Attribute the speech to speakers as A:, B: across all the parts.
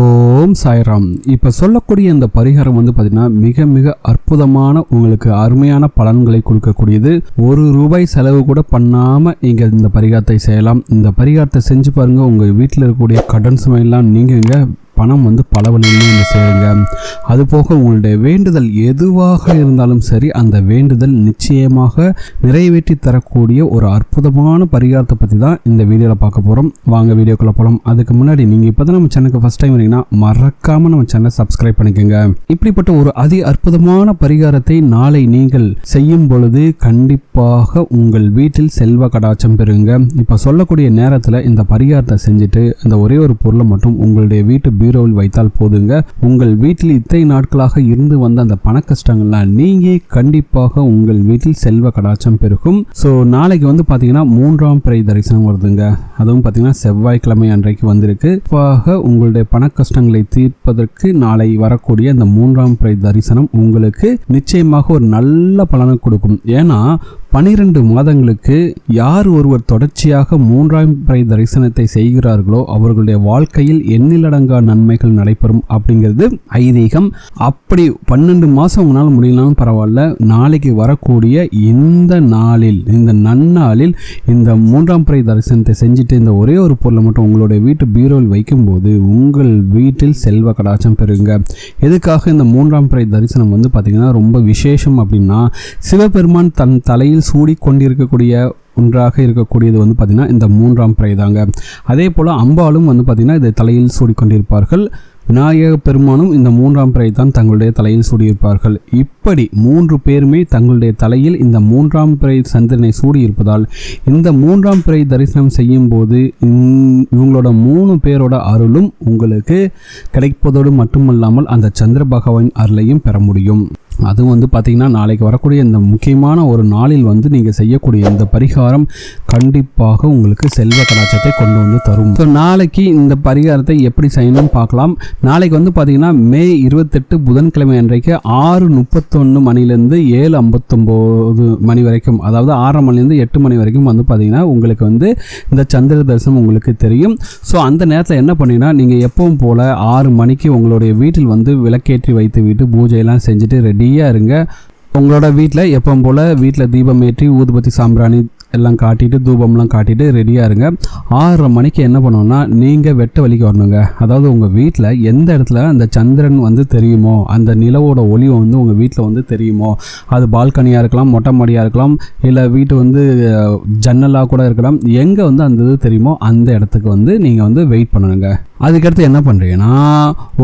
A: ஓம் சாய்ராம். இப்போ சொல்லக்கூடிய இந்த பரிகாரம் வந்து பார்த்தீங்கன்னா மிக மிக அற்புதமான உங்களுக்கு அருமையான பலன்களை கொடுக்கக்கூடியது. ஒரு ரூபாய் செலவு கூட பண்ணாமல் நீங்கள் இந்த பரிகாரத்தை செய்யலாம். இந்த பரிகாரத்தை செஞ்சு பாருங்கள் உங்கள் வீட்டில் இருக்கக்கூடிய கடன் சுமையெல்லாம் நீங்குங்க. பணம் வந்து பல வழியிலும் வந்து சேருங்க. அதுபோக உங்களுடைய வேண்டுதல் எதுவாக இருந்தாலும் சரி அந்த வேண்டுதல் நிச்சயமாக நிறைவேற்றி தரக்கூடிய ஒரு அற்புதமான பரிகாரத்தை பற்றி தான் இந்த வீடியோவில் பார்க்க போகிறோம் வாங்க வீடியோக்குள்ளே போகலாம் அதுக்கு முன்னாடி நீங்கள் இப்போ தான் நம்ம சேனலுக்கு ஃபஸ்ட் டைம் வரீங்கன்னா மறக்காமல் நம்ம சேனலை சப்ஸ்கிரைப் பண்ணிக்கோங்க. இப்படிப்பட்ட ஒரு அதி அற்புதமான பரிகாரத்தை நாளை நீங்கள் செய்யும் பொழுது கண்டிப்பாக உங்கள் வீட்டில் செல்வ கடாச்சம் பெறுங்க. இப்போ சொல்லக்கூடிய நேரத்தில் இந்த பரிகாரத்தை செஞ்சுட்டு இந்த ஒரே ஒரு பொருளை மட்டும் உங்களுடைய வீட்டு பீரோவில் வைத்தால் போதுங்க. உங்கள் வீட்டில் இத்தனை நாட்களாக இருந்து வந்த அந்த பண கஷ்டங்கள்லாம் நீங்க கண்டிப்பாக உங்கள் வீட்டில் செல்வ கடாச்சம் பெருகும். ஸோ நாளைக்கு வந்து பார்த்தீங்கன்னா மூன்றாம் பிறை தரிசனம் வருதுங்க. அதுவும் பார்த்தீங்கன்னா செவ்வாய்க்கிழமை அன்றைக்கு வந்திருக்கு. உங்களுடைய பண கஷ்டங்களை தீர்ப்பதற்கு நாளை வரக்கூடிய அந்த மூன்றாம் பிறை தரிசனம் உங்களுக்கு நிச்சயமாக ஒரு நல்ல பலனை கொடுக்கும். ஏன்னா பனிரெண்டு மாதங்களுக்கு யார் ஒருவர் தொடர்ச்சியாக மூன்றாம் பிறை தரிசனத்தை செய்கிறார்களோ அவர்களுடைய வாழ்க்கையில் எண்ணிலடங்கா நன்மைகள் நடைபெறும் அப்படிங்கிறது ஐதீகம். அப்படி பன்னெண்டு மாதம் உங்களால் முடியலனாலும் பரவாயில்ல நாளைக்கு வரக்கூடிய இந்த நாளில் இந்த நன்னாளில் இந்த மூன்றாம் பிறை தரிசனத்தை செஞ்சுட்டு இந்த ஒரே ஒரு பொருளை மட்டும் உங்களுடைய வீட்டு பீரோவில் வைக்கும்போது உங்கள் வீட்டில் செல்வ கடாச்சம் பெறுங்க. எதுக்காக இந்த மூன்றாம் பிறை தரிசனம் வந்து பார்த்திங்கன்னா ரொம்ப விசேஷம் அப்படின்னா சிவபெருமான் தன் தலையில் சூடி கொண்டிருக்கக்கூடிய ஒன்றாக இருக்கக்கூடியது வந்து பார்த்திங்கன்னா இந்த மூன்றாம் பிறை தாங்க. அதே போல் அம்பாலும் வந்து பார்த்திங்கன்னா இதை தலையில் சூடிக்கொண்டிருப்பார்கள். விநாயக பெருமானும் இந்த மூன்றாம் பிறை தான் தங்களுடைய தலையில் சூடியிருப்பார்கள். இப்படி மூன்று பேருமே தங்களுடைய தலையில் இந்த மூன்றாம் பிறை சந்திரனை சூடியிருப்பதால் இந்த மூன்றாம் பிறை தரிசனம் செய்யும் போது இவங்களோட மூணு பேரோட அருளும் உங்களுக்கு கிடைப்பதோடு மட்டுமல்லாமல் அந்த சந்திர பகவான் அருளையும் பெற முடியும். அதுவும் வந்து பார்த்திங்கன்னா நாளைக்கு வரக்கூடிய இந்த முக்கியமான ஒரு நாளில் வந்து நீங்கள் செய்யக்கூடிய இந்த பரிகாரம் கண்டிப்பாக உங்களுக்கு செல்வ கலாச்சாரத்தை கொண்டு வந்து தரும். ஸோ நாளைக்கு இந்த பரிகாரத்தை எப்படி செய்யணும் பார்க்கலாம். நாளைக்கு வந்து பார்த்திங்கன்னா மே இருபத்தெட்டு புதன்கிழமை அன்றைக்கு ஆறு முப்பத்தொன்று மணிலேருந்து ஏழு ஐம்பத்தொம்போது மணி வரைக்கும் அதாவது ஆறரை மணிலேருந்து எட்டு மணி வரைக்கும் வந்து பார்த்திங்கன்னா உங்களுக்கு வந்து இந்த சந்திர தரிசனம் உங்களுக்கு தெரியும். ஸோ அந்த நேரத்தில் என்ன பண்ணிங்கன்னா நீங்கள் எப்பவும் போல் ஆறு மணிக்கு உங்களுடைய வீட்டில் வந்து விளக்கேற்றி வைத்து விட்டு பூஜையெல்லாம் செஞ்சுட்டு ரெடி ரெடியாக இருங்க. உங்களோட வீட்டில் எப்பவும் போல் வீட்டில் தீபம் ஏற்றி ஊதுபத்தி சாம்பிராணி எல்லாம் காட்டிட்டு தூபம்லாம் காட்டிட்டு ரெடியாக இருங்க. ஆறரை மணிக்கு என்ன பண்ணோன்னா நீங்கள் வெட்ட வலிக்கு வரணுங்க. அதாவது உங்கள் வீட்டில் எந்த இடத்துல அந்த சந்திரன் வந்து தெரியுமோ அந்த நிலவோட ஒளி வந்து உங்கள் வீட்டில் வந்து தெரியுமோ அது பால்கனியாக இருக்கலாம் மொட்டை மாடியாக இருக்கலாம் இல்லை வீட்டு வந்து ஜன்னலாக கூட இருக்கலாம் எங்கே வந்து அந்த இது தெரியுமோ அந்த இடத்துக்கு வந்து நீங்கள் வந்து வெயிட் பண்ணணுங்க. அதுக்கடுத்து என்ன பண்ணுறீங்கன்னா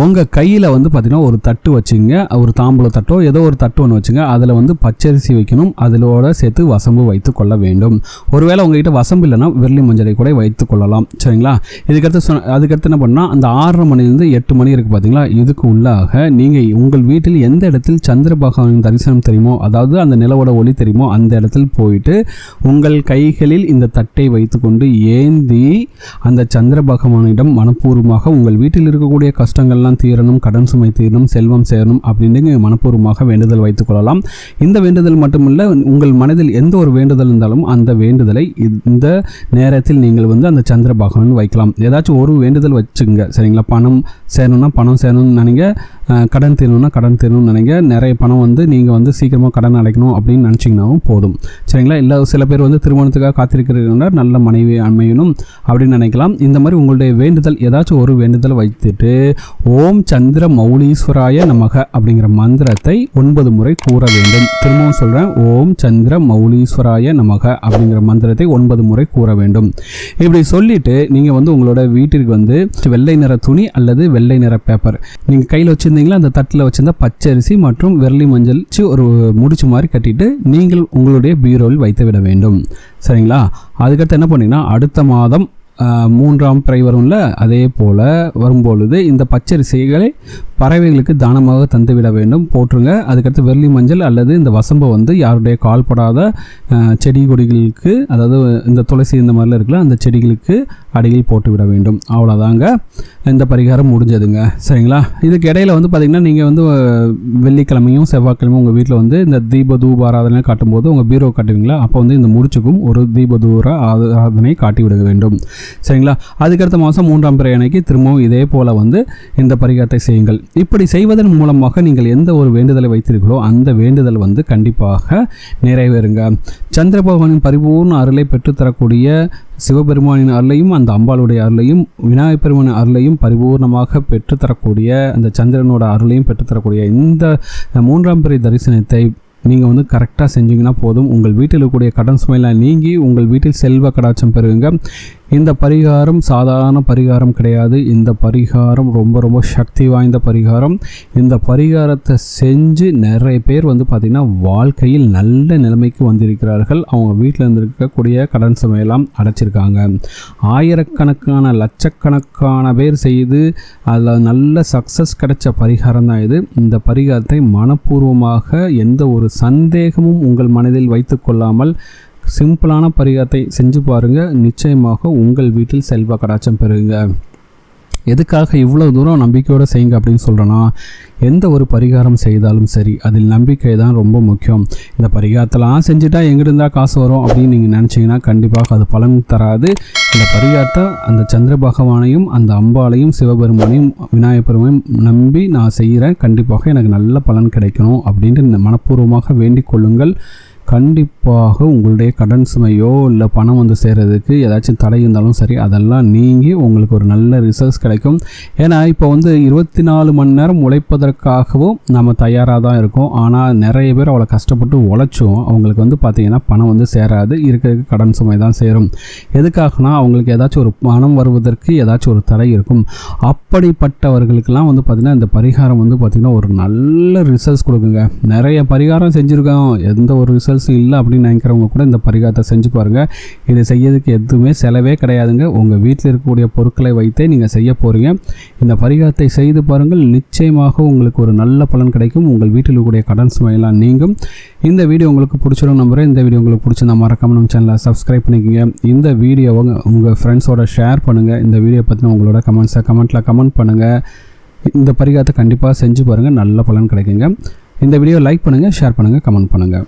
A: உங்கள் கையில் வந்து பார்த்திங்கன்னா ஒரு தட்டு வச்சுங்க. ஒரு தாம்பூல தட்டோ ஏதோ ஒரு தட்டு ஒன்று வச்சுங்க. அதில் வந்து பச்சரிசி வைக்கணும். அதிலோட சேர்த்து வசம்பு வைத்து கொள்ள வேண்டும். ஒருவேளை உங்ககிட்ட வசம்பு இல்லைன்னா விரலி மஞ்சளை கூட வைத்து கொள்ளலாம். சரிங்களா? இதுக்கடுத்து சொன்ன அதுக்கடுத்து என்ன பண்ணால் அந்த ஆறரை மணிலேருந்து எட்டு மணி இருக்குது பார்த்தீங்களா இதுக்கு உள்ளாக நீங்கள் உங்கள் வீட்டில் எந்த இடத்தில் சந்திர பகவானின் தரிசனம் தெரியுமோ அதாவது அந்த நிலவோட ஒளி தெரியுமோ அந்த இடத்தில் போயிட்டு உங்கள் கைகளில் இந்த தட்டை வைத்துக்கொண்டு ஏந்தி அந்த சந்திர பகவானிடம் மனப்பூர்வமாக உங்கள் வீட்டில் இருக்கக்கூடிய கஷ்டங்கள்லாம் தீரணும் கடன் சுமை தீரணும் செல்வம் சேரணும் அப்படின்னு மனப்பூர்வமாக வேண்டுதல் வைத்துக் கொள்ளலாம். இந்த வேண்டுதல் மட்டுமல்ல உங்கள் மனதில் எந்த ஒரு வேண்டுதல் இருந்தாலும் அந்த வேண்டுதலை இந்த நேரத்தில் நீங்கள் வந்து அந்த சந்திர பகவான் வைக்கலாம். ஏதாச்சும் ஒரு வேண்டுதல் வச்சுங்க. சரிங்களா? பணம் சேரணும்னா பணம் சேரணும்னு நினைங்க. கடன் தீரணும்னா கடன் தீரணும்னு நினைங்க. நிறைய பணம் வந்து நீங்கள் வந்து சீக்கிரமாக கடன் அடைக்கணும் அப்படின்னு நினச்சிங்கனாவும் போதும். சரிங்களா? இல்லை சில பேர் வந்து திருமணத்துக்காக காத்திருக்கிறீங்கன்னா நல்ல மனைவி அமையணும் அப்படின்னு நினைக்கலாம். இந்த மாதிரி உங்களுடைய வேண்டுதல் ஏதாச்சும் ஒரு வேண்டுதல் வைத்துட்டு ஓம் சந்திர மௌலீஸ்வராய நமக அப்படிங்கிற மந்திரத்தை ஒன்பது முறை கூற வேண்டும். திரும்பவும் சொல்கிறேன் ஓம் சந்திர மௌலீஸ்வராய நமக அப்படிங்கிற மந்திரத்தை ஒன்பது முறை கூற வேண்டும். இப்படி சொல்லிட்டு நீங்கள் வந்து உங்களோட வீட்டிற்கு வந்து வெள்ளை நிற துணி அல்லது வெள்ளை நிற பேப்பர் நீங்கள் கையில் வச்சுருந்தீங்களா? அந்த தட்டில் வச்சிருந்த பச்சரிசி மற்றும் வெள்ளி மஞ்சள் ஒரு முடிச்சு மாதிரி கட்டிட்டு நீங்கள் உங்களுடைய பீரோவில் வைத்து விட வேண்டும். சரிங்களா? அதுக்கடுத்து என்ன பண்ணீங்கன்னா அடுத்த மாதம் மூன்றாம் பிறை வரும்ல அதே போல் வரும்பொழுது இந்த பச்சரிசிகளை பறவைகளுக்கு தானமாக தந்துவிட வேண்டும். போட்டுருங்க அதுக்கடுத்து வெள்ளி மஞ்சள் அல்லது இந்த வசம்பை வந்து யாருடைய கால்படாத செடி கொடிகளுக்கு அதாவது இந்த துளசி இந்த மாதிரிலாம் இருக்குல்ல அந்த செடிகளுக்கு அடியில் போட்டு விட வேண்டும். அவ்வளோதாங்க. இந்த பரிகாரம் முடிஞ்சதுங்க. சரிங்களா? இதுக்கு இடையில வந்து பார்த்திங்கன்னா நீங்கள் வந்து வெள்ளிக்கிழமையும் செவ்வாய்க்கிழமையும் உங்கள் வீட்டில் வந்து இந்த தீப தூப ஆராதனை காட்டும்போது உங்கள் பீரோ காட்டுவீங்களா? அப்போ வந்து இந்த முடிச்சுக்கும் ஒரு தீப தூர ஆராதனை காட்டி விட வேண்டும். சரிங்களா? அதுக்கடுத்த மாதம் மூன்றாம் பிறை அன்னைக்கு திரும்பவும் இதே போல் வந்து இந்த பரிகாரத்தை செய்யுங்கள். இப்படி செய்வதன் மூலமாக நீங்கள் எந்த ஒரு வேண்டுதலை வைத்தீர்களோ அந்த வேண்டுதல் வந்து கண்டிப்பாக நிறைவேறுங்க. சந்திர பகவானின் பரிபூர்ண அருளை பெற்றுத்தரக்கூடிய சிவபெருமானின் அருளையும் அந்த அம்பாளுடைய அருளையும் விநாயகப் பெருமானின் அருளையும் பரிபூர்ணமாக பெற்றுத்தரக்கூடிய அந்த சந்திரனோட அருளையும் பெற்றுத்தரக்கூடிய இந்த மூன்றாம் பிறை தரிசனத்தை நீங்கள் வந்து கரெக்டாக செஞ்சீங்கன்னா போதும். உங்கள் வீட்டில் இருக்கக்கூடிய கடன் சுமையெல்லாம் நீங்கி உங்கள் வீட்டில் செல்வ கடாச்சம் பெறுவீங்க. இந்த பரிகாரம் சாதாரண பரிகாரம் கிடையாது. இந்த பரிகாரம் ரொம்ப ரொம்ப சக்தி வாய்ந்த பரிகாரம். இந்த பரிகாரத்தை செஞ்சு நிறைய பேர் வந்து பார்த்திங்கன்னா வாழ்க்கையில் நல்ல நிலைமைக்கு வந்திருக்கிறார்கள். அவங்க வீட்டில் இருந்திருக்கக்கூடிய கடன் சுமையெல்லாம் அடைச்சிருக்காங்க. ஆயிரக்கணக்கான லட்சக்கணக்கான பேர் செய்து அதில் நல்ல சக்ஸஸ் கிடைச்ச பரிகாரம் தான் இது. இந்த பரிகாரத்தை மனப்பூர்வமாக எந்த ஒரு சந்தேகமும் உங்கள் மனதில் வைத்து கொள்ளாமல் சிம்பிளான பரிகாரத்தை செஞ்சு பாருங்கள் நிச்சயமாக உங்கள் வீட்டில் செல்வ கடாச்சம் பெறுங்க. எதுக்காக இவ்வளோ தூரம் நம்பிக்கையோடு செய்யுங்க அப்படின்னு சொல்கிறேன்னா எந்த ஒரு பரிகாரம் செய்தாலும் சரி அதில் நம்பிக்கை தான் ரொம்ப முக்கியம். இந்த பரிகாரத்தெல்லாம் செஞ்சுட்டா எங்கிருந்தால் காசு வரும் அப்படின்னு நீங்கள் நினச்சிங்கன்னா கண்டிப்பாக அது பலன் தராது. இந்த பரிகாரத்தை அந்த சந்திர பகவானையும் அந்த அம்பாளையும் சிவபெருமானையும் விநாயகபெருமையும் நம்பி நான் செய்கிறேன் கண்டிப்பாக எனக்கு நல்ல பலன் கிடைக்கணும் அப்படின்ட்டு மனப்பூர்வமாக வேண்டிக் கொள்ளுங்கள். கண்டிப்பாக உங்களுடைய கடன் சுமையோ இல்லை பணம் வந்து சேர்கிறதுக்கு ஏதாச்சும் தடை இருந்தாலும் சரி அதெல்லாம் நீங்கி உங்களுக்கு ஒரு நல்ல ரிசல்ட்ஸ் கிடைக்கும். ஏன்னா இப்போ வந்து இருபத்தி நாலு மணி நேரம் உழைப்பதற்காகவும் நம்ம தயாராக தான் இருக்கோம். ஆனால் நிறைய பேர் அவ்வளோ கஷ்டப்பட்டு உழைச்சோம் அவங்களுக்கு வந்து பார்த்திங்கன்னா பணம் வந்து சேராது இருக்கிறதுக்கு கடன் சுமை தான் சேரும். எதுக்காகனா அவங்களுக்கு ஏதாச்சும் ஒரு பணம் வருவதற்கு ஏதாச்சும் ஒரு தடை இருக்கும். அப்படிப்பட்டவர்களுக்கெல்லாம் வந்து பார்த்திங்கன்னா இந்த பரிகாரம் வந்து பார்த்திங்கன்னா ஒரு நல்ல ரிசல்ட்ஸ் கொடுக்குங்க. நிறைய பரிகாரம் செஞ்சுருக்கோம். எந்த ஒரு ரிசல்ட் ரிசல்ட்ஸ் இல்லை அப்படின்னு நினைக்கிறவங்க கூட இந்த பரிகாரத்தை செஞ்சு பாருங்கள் இதை செய்யறதுக்கு எதுவுமே செலவே கிடையாதுங்க. உங்கள் வீட்டில் இருக்கக்கூடிய பொருட்களை வைத்தே நீங்கள் செய்ய போகிறீங்க இந்த பரிகாரத்தை செய்து பாருங்கள். நிச்சயமாக உங்களுக்கு ஒரு நல்ல பலன் கிடைக்கும். உங்கள் வீட்டில் இருக்கக்கூடிய கடன் சுமையெல்லாம் நீங்கும். இந்த வீடியோ உங்களுக்கு பிடிச்சிடும் நம்புகிறேன் இந்த வீடியோ உங்களுக்கு பிடிச்சிருந்தா மறக்காம நம்ம சேனலை சப்ஸ்கிரைப் பண்ணிக்கோங்க. இந்த வீடியோவை உங்கள் ஃப்ரெண்ட்ஸோட ஷேர் பண்ணுங்கள் இந்த வீடியோ பற்றின உங்களோட கமெண்ட்ஸை கமெண்ட்டில் கமெண்ட் பண்ணுங்கள் இந்த பரிகாரத்தை கண்டிப்பாக செஞ்சு பாருங்கள் நல்ல பலன் கிடைக்குங்க. இந்த வீடியோ லைக் பண்ணுங்கள் ஷேர் பண்ணுங்கள் கமெண்ட் பண்ணுங்கள்